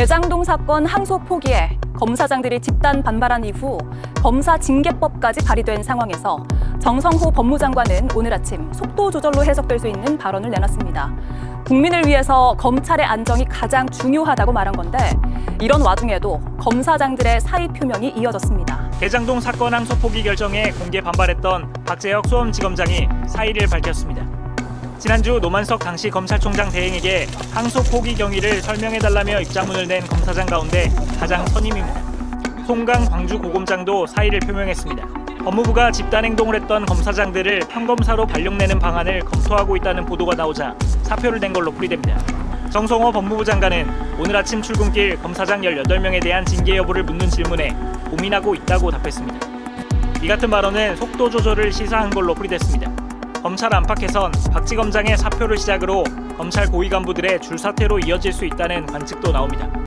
대장동 사건 항소 포기에 검사장들이 집단 반발한 이후 검사 징계법까지 발의된 상황에서 정성호 법무장관은 오늘 아침 속도 조절로 해석될 수 있는 발언을 내놨습니다. 국민을 위해서 검찰의 안정이 가장 중요하다고 말한 건데 이런 와중에도 검사장들의 사의 표명이 이어졌습니다. 대장동 사건 항소 포기 결정에 공개 반발했던 박재혁 수험지검장이 사의를 밝혔습니다. 지난주 노만석 당시 검찰총장 대행에게 항소 포기 경위를 설명해달라며 입장문을 낸 검사장 가운데 가장 선임입니다. 송강 광주 고검장도 사의를 표명했습니다. 법무부가 집단 행동을 했던 검사장들을 평검사로 발령내는 방안을 검토하고 있다는 보도가 나오자 사표를 낸 걸로 풀이됩니다. 정성호 법무부 장관은 오늘 아침 출근길 검사장 18명에 대한 징계 여부를 묻는 질문에 고민하고 있다고 답했습니다. 이 같은 발언은 속도 조절을 시사한 걸로 풀이됐습니다. 검찰 안팎에선 박지 검장의 사표를 시작으로 검찰 고위 간부들의 줄사태로 이어질 수 있다는 관측도 나옵니다.